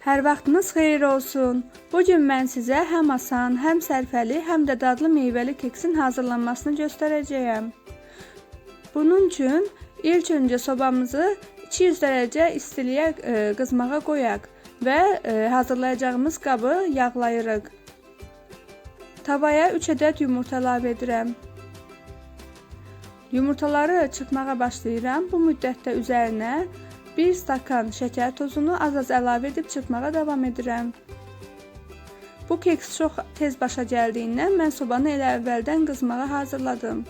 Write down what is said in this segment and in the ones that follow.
Hər vaxtınız xeyir olsun. Bu gün mən sizə həm asan, həm sərfəli, həm də dadlı meyvəli keksin hazırlanmasını göstərəcəyəm. Bunun üçün ilk öncə sobamızı 200 dərəcə istiliyə e, qızmağa qoyaq və e, hazırlayacağımız qabı yağlayırıq. Tavaya 3 ədəd yumurta əlavə edirəm. Yumurtaları çırpmağa başlayıram. Bu müddətdə üzərinə 1 stakan şəkər tozunu az-az əlavə edib çırpmağa davam edirəm. Bu keks çox tez başa gəldiyindən mən sobanı elə əvvəldən qızmağa hazırladım.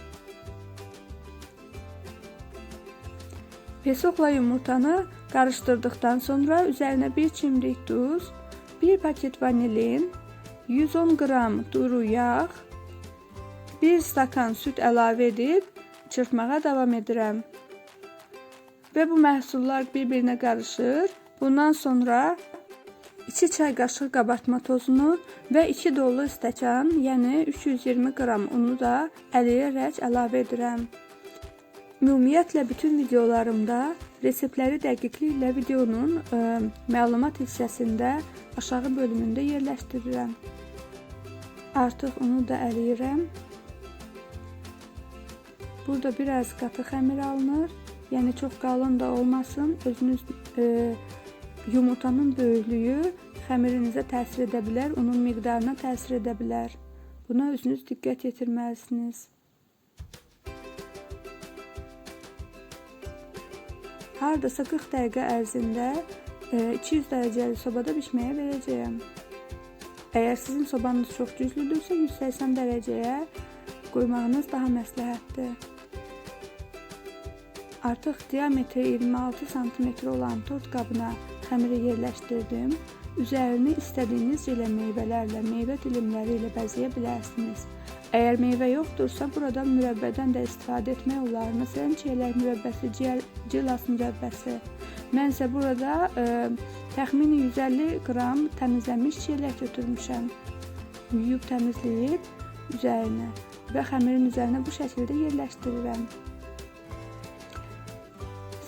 Pesoqla yumurtanı qarışdırdıqdan sonra üzərinə 1 çimdik duz, 1 paket vanilin, 110 qram duru yağ, 1 stakan süd əlavə edib çırpmağa davam edirəm. Və bu məhsullar bir-birinə qarışır. Bundan sonra 2 çay qaşığı qabartma tozunu və 2 dolu stəkan, yəni 320 qram unu da ələyərək əlavə edirəm. Ümumiyyətlə bütün videolarımda reseptləri dəqiqliklə videonun ə, məlumat hissəsində aşağı bölümündə yerləşdirirəm. Artıq unu da ələyirəm. Burada biraz qatı xəmir alınır. Yəni çox qalın da olmasın. Özünüz e, yumurtanın böyüklüyü xəmirinizə təsir edə bilər, unun miqdarına təsir edə bilər. Buna özünüz diqqət yetirməlisiniz. Hardasa 40 dəqiqə ərzində e, 200 dərəcəli sobada bişməyə verəcəyəm. Əgər sizin sobanız çox güclüdürsə 180 dərəcəyə qoymağınız daha məsləhətdir. Artıq diametri 26 sm olan tort qabına xəmiri yerləşdirdim. Üzərini istədiyiniz jilə meyvələrlə, meyvə dilimləri ilə bəzəyə bilərsiniz. Əgər meyvə yoxdursa, burada mürəbbədən də istifadə etmək olar. Məsələn, çiyələk mürəbbəsi, cilas mürəbbəsi. Mən isə burada ə, təxmini 150 qram təmizlənmiş çiyələk götürmüşəm. Yuyub təmizləyib üzərinə və xəmirin üzərinə bu şəkildə yerləşdirirəm.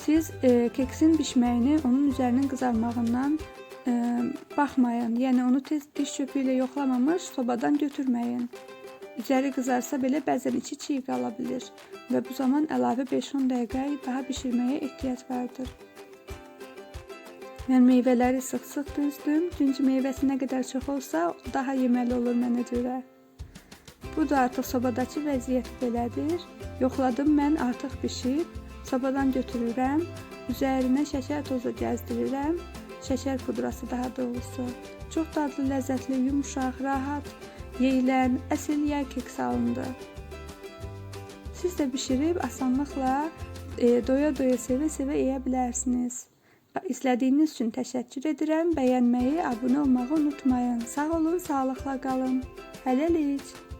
Siz e, keksin bişməyini onun üzərinin qızarmağından e, baxmayın. Yəni onu tez diş çöpü ilə yoxlamamış sobadan götürməyin. Üzəri qızarsa belə bəzən içi çiy qala bilər və bu zaman əlavə 5-10 dəqiqə daha bişirməyə ehtiyac vardır. Mən meyvələri sıx-sıx düzdüm, çünki meyvəsi nə qədər çox olsa, daha yeməli olur mənə görə. Bu da artıq sobadakı vəziyyət belədir. Yoxladım mən artıq bişib. Sobadan götürürəm. Üzərinə şəkər tozu gəzdirirəm. Şəkər pudrası daha doğrusu. Çox dadlı, ləzzətli, yumşaq, rahat yeyilən əsl yağ keks alındı. Siz də bişirib asanlıqla e, doya-doya sevə-sevə yeyə bilərsiniz. İzlədiyiniz üçün təşəkkür edirəm. Bəyənməyi, abunə olmağı unutmayın. Sağ olun, sağlıqla qalın. Hələlik.